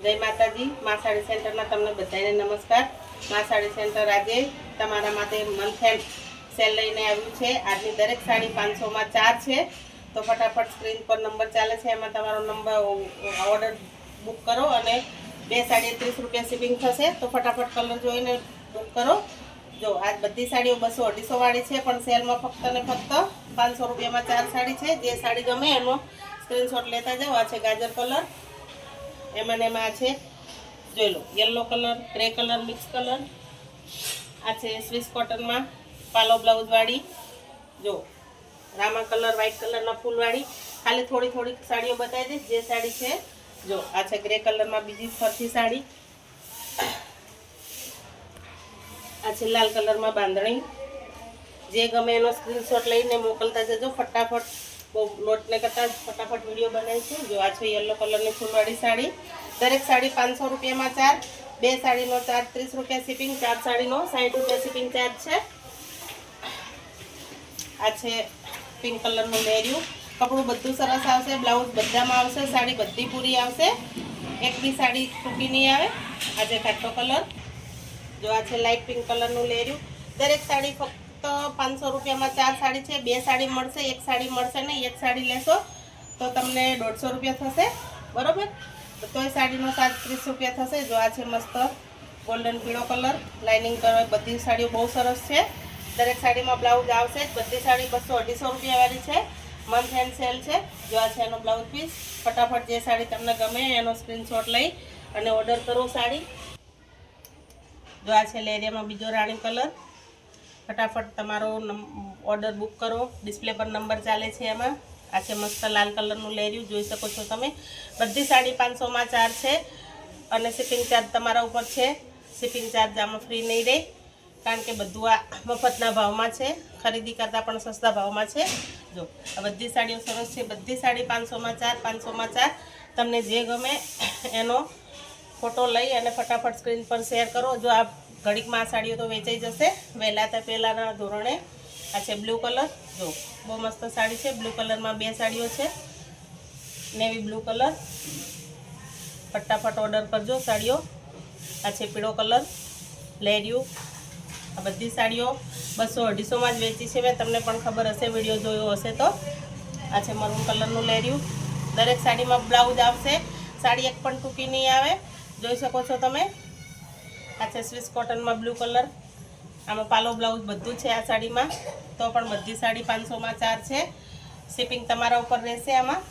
માતાજી, મા સાડી સેન્ટરના તમને બધાને નમસ્કાર. મા સાડી સેન્ટર આજે તમારા માટે એન્ડ સેલ લઈને આવ્યું છે. આજની દરેક સાડી પાંચસોમાં ચાર છે. તો ફટાફટ સ્ક્રીન પર નંબર ચાલે છે. એમાં તમારો નંબર ઓર્ડર બુક કરો અને બે સાડી ત્રીસ રૂપિયા શિપિંગ થશે. તો ફટાફટ કલર જોઈને બુક કરો. જો આજ બધી સાડીઓ બસો અઢીસો વાળી છે, પણ સેલમાં ફક્ત ને ફક્ત પાંચસો રૂપિયામાં ચાર સાડી છે. જે સાડી ગમે એનો સ્ક્રીનશોટ લેતા જાઓ. આ છે ગાજર કલર એમાં એમાં આ છે, જોઈ લો yellow colour grey colour mix colour આ છે સ્વિસ કોટનમાં પાલો બ્લાઉઝવાળી જો, રામા કલર વ્હાઈટ કલરના ફૂલવાળી ખાલી થોડી થોડી સાડીઓ બતાવી દઈશ, જે સાડી છે, જો, આ છે ગ્રે કલરમાં બીજી ફરતી સાડી. આ છે લાલ કલરમાં બાંધણી. જે ગમે એનો સ્ક્રીનશોટ લઈને મોકલતા જજો, ફટાફટ. બહુ લોટ ને કરતા ફટાફટ વીડિયો બનાવી છે. જો આ છે યલો કલરની ફૂલવાળી સાડી. દરેક સાડી પાંચસો રૂપિયામાં ચાર, બે સાડીનો ચાર્જ ત્રીસ રૂપિયા શિપિંગ, ચાર સાડીનો સાઠ રૂપિયા શિપિંગ ચાર્જ છે. આ છે પિંક કલરનું મેર્યું. કપડું બધું સરસ આવશે, બ્લાઉઝ બધામાં આવશે, સાડી બધી પૂરી આવશે. એક બી સાડી ટૂંકી નહીં આવે. આ છે કલર. જો આ છે લાઇટ પિંક કલરનું લેર્યું દરેક સાડી ફક્ત પાંચસો રૂપિયામાં ચાર સાડી છે, બે સાડી મળશે, એક સાડી મળશે નહીં, એક સાડી લેશો તો તમને દોઢસો રૂપિયા થશે, બરાબર? તો તોય સાડીનો સાત રૂપિયા થશે. જો આ છે મસ્ત ગોલ્ડન પીળો કલર લાઇનિંગ કલર બધી સાડીઓ બહુ સરસ છે. દરેક સાડીમાં બ્લાઉઝ આવશે જ, બધી સાડી બસો અઢીસો રૂપિયાવાળી છે. મંથ હેન્ડ સેલ છે. જો આ છે એનો બ્લાઉઝ પીસ ફટાફટ જે સાડી તમને ગમે એનો સ્ક્રીનશોટ લઈ અને ઓર્ડર કરો સાડી. જો આ છે લેરિયામાં બીજો રાણી કલર ફટાફટ તમારો ઓર્ડર બુક કરો. ડિસ્પ્લે પર નંબર ચાલે છે એમાં. આ મસ્ત લાલ કલરનું લેર્યું જોઈ શકો છો તમે. બધી સાડી પાંચસોમાં ચાર છે અને શિપિંગ ચાર્જ તમારા ઉપર છે. શિપિંગ ચાર્જ આમાં ફ્રી નહીં રહે, કારણ કે બધું આ મફતના ભાવમાં છે. ખરીદી કરતાં પણ સસ્તા ભાવમાં છે. જો, આ બધી સાડીઓ સરસ છે. બધી સાડી પાંચસોમાં ચાર પાંચસોમાં ચાર. તમને જે ગમે એનો ફોટો લઈ અને ફટાફટ સ્ક્રીન પર શેર કરો. જો આ ઘડીકમાં આ સાડીઓ તો વેચાઈ જશે. વહેલા તે પહેલાંના ધોરણે. આ છે બ્લુ કલર. જો, બહુ મસ્ત સાડી છે. બ્લુ કલરમાં બે સાડીઓ છે. Navy blue colour. ફટાફટ ઓર્ડર કરજો સાડીઓ. આ છે પીળો કલર. લેરિયું આ બધી સાડીઓ બસો અઢીસોમાં જ વેચી છે. મેં તમને પણ ખબર હશે, વીડિયો જોયો હશે તો. આ છે મરૂન કલરનું લેરિયું દરેક સાડીમાં બ્લાઉઝ આવશે. સાડી એક પણ ટૂંકી નહીં આવે. જોઈ શકો છો તમે. આ છે સ્વિસ કોટનમાં બ્લુ કલર આમાં પાલો બ્લાઉઝ બધું છે આ સાડીમાં. તો પણ બધી સાડી પાંચસોમાં ચાર છે. શિપિંગ તમારા ઉપર રહેશે આમાં.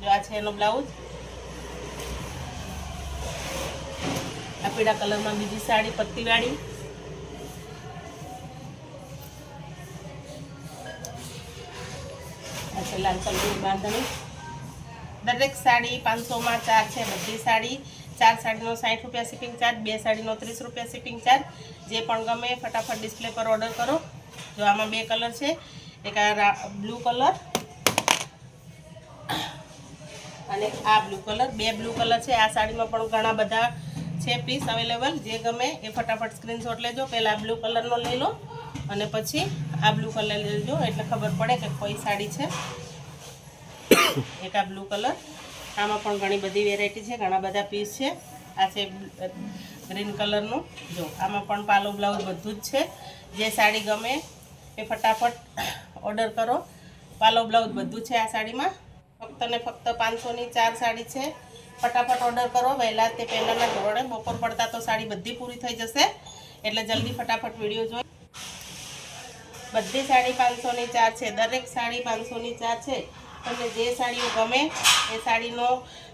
જો આ છે એનો બ્લાઉઝ આ પીળા કલરમાં બીજી સાડી પત્તીવાળી. આ લાલ કલરની બાંધણી. દરેક સાડી પાંચસોમાં ચાર છે બધી સાડી. ચાર સાડીનો સાઠ રૂપિયા શિપિંગ ચાર્જ, બે સાડીનો ત્રીસ રૂપિયા શિપિંગ ચાર્જ. જે પણ ગમે ફટાફટ ડિસ્પ્લે પર ઓર્ડર કરો. જો આમાં બે કલર છે, એક આ બ્લુ કલર અને આ બ્લુ કલર. બે બ્લુ કલર છે, આ સાડીમાં પણ ઘણા બધા છે પીસ અવેલેબલ. જે ગમે એ ફટાફટ સ્ક્રીનશોટ લેજો. પહેલાં બ્લુ કલરનો લઈ લો અને પછી આ બ્લુ કલર લેજો. એટલે ખબર પડે કે કોઈ સાડી છે. એક આ બ્લુ કલર. આમાં પણ ઘણી બધી વેરાયટી છે, ઘણા બધા પીસ છે. આ છે ગ્રીન કલરનું જો, આમાં પણ પાલો બ્લાઉઝ બધું જ છે. જે સાડી ગમે એ ફટાફટ ઓર્ડર કરો. પાલો બ્લાઉઝ બધું છે આ સાડીમાં. ફક્ત ને ફક્ત પાંચસોની ચાર સાડી છે. ફટાફટ ઓર્ડર કરો. વહેલા તે પહેલાંના ધોરણે બપોર પડતા તો સાડી બધી પૂરી થઈ જશે. એટલે જલ્દી ફટાફટ વીડિયો જોઈ. બધી સાડી પાંચસોની ચાર છે. દરેક સાડી પાંચસોની ચાર છે. તમને જે સાડીઓ ગમે એ સાડીનો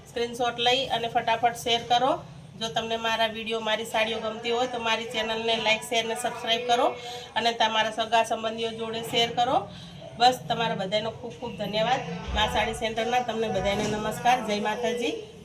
સ્ક્રીનશોટ લઈ અને ફટાફટ શેર કરો. જો તમને મારા વીડિયો મારી સાડીઓ ગમતી હોય તો મારી ચેનલને લાઇક શેર અને સબસ્ક્રાઈબ કરો અને તમારા સગા સંબંધીઓ જોડે શેર કરો. બસ, તમારા બધાનો ખૂબ ખૂબ ધન્યવાદ. મા સાડી સેન્ટરના તમને બધાને નમસ્કાર. જય માતાજી.